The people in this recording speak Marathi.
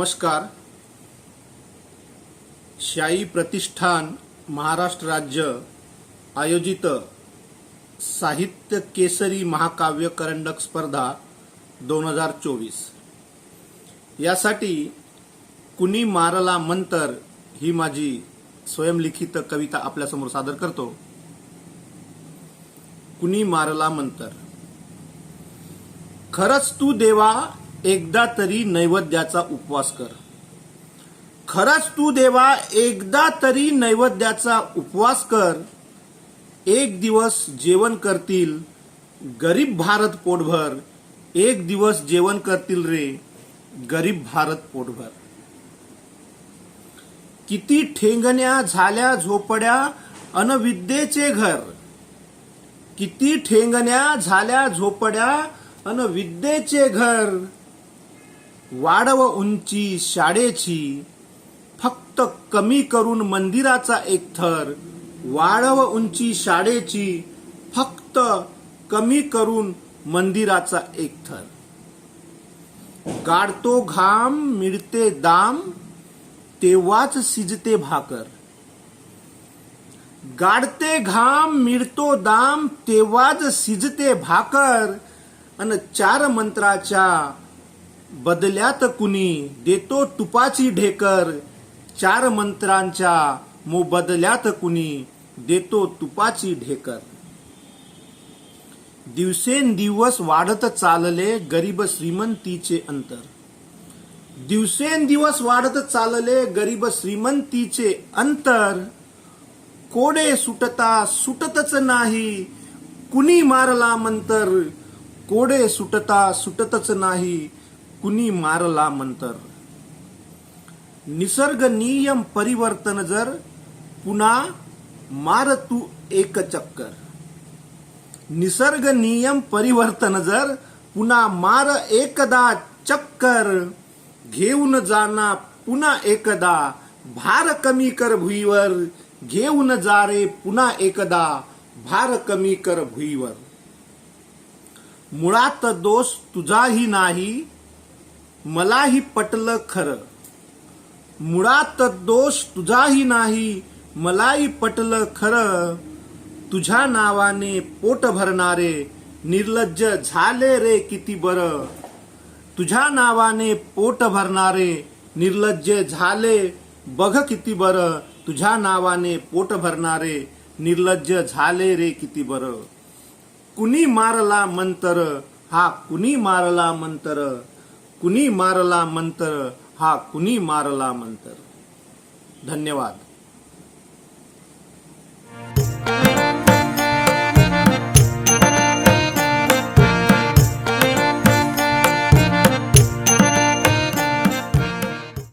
नमस्कार. शाही प्रतिष्ठान महाराष्ट्र राज्य आयोजित साहित्य केसरी महाकाव्य करंडक स्पर्धा दोन हजार चोवीस. यासाठी कुणी मारला मंतर ही माझी स्वयंलिखित कविता आपल्यासमोर सादर करतो. कुणी मारला मंतर. खरंच तू देवा एकदा तरी नैवेद्याचा उपवास कर. खरंच तू देवा एकदा तरी नैवेद्याचा उपवास कर. एक दिवस जेवण करतील गरीब भारत पोटभर. एक दिवस जेवण करतील रे गरीब भारत पोटभर. किती ठेंगण्या झाल्या झोपड्या अनविद्येचे घर. किती ठेंगण्या झाल्या झोपड्या अन विद्येचे घर. वाढव उंची शाळेची फक्त कमी करून मंदिराचा एक थर वाढव उंची शाळेची फक्त कमी करून मंदिराचा एक थर. गाडतो घाम मिळते दाम तेव्हाच शिजते भाकर. गाडते घाम मिळतो दाम तेव्हाच शिजते भाकर अन चार मंत्राच्या बदल्यात कुणी देतो तुपाची ढेकर. चार मंत्रांच्या मोबदल्यात कुणी देतो तुपाची ढेकर. दिवसेंदिवस वाढत चालले गरीब श्रीमंतीचे अंतर. दिवसेंदिवस वाढत चालले गरीब श्रीमंतीचे अंतर. कोडे सुटता सुटतच नाही. कुणी मारला मंतर? कोडे सुटता सुटतच नाही. कुणी मारला मंतर. निसर्ग नियम परिवर्तन जर पुन्हा मार तू एक चक्कर. निसर्ग नियम परिवर्तन जर पुन्हा मार एकदा चक्कर. घेऊन जाना पुन्हा एकदा भार कमी कर भुईवर. घेऊन जा रे पुन्हा एकदा भार कमी कर भुईवर. मुळात दोष तुझाही नाही मलाही पटलं खरं. मुळात दोष तुझाही नाही मलाही पटलं खरं. तुझ्या नावाने पोट भरणारे निर्लज्ज झाले रे किती बरं. तुझ्या नावाने पोट भरणारे निर्लज्ज झाले बघ किती बरं. तुझ्या नावाने पोट भरणारे निर्लज्ज झाले रे किती बरं. कुणी मारला मंतर हा कुणी मारला मंतर? कुणी मारला मंतर हा कुणी मारला मंतर. धन्यवाद.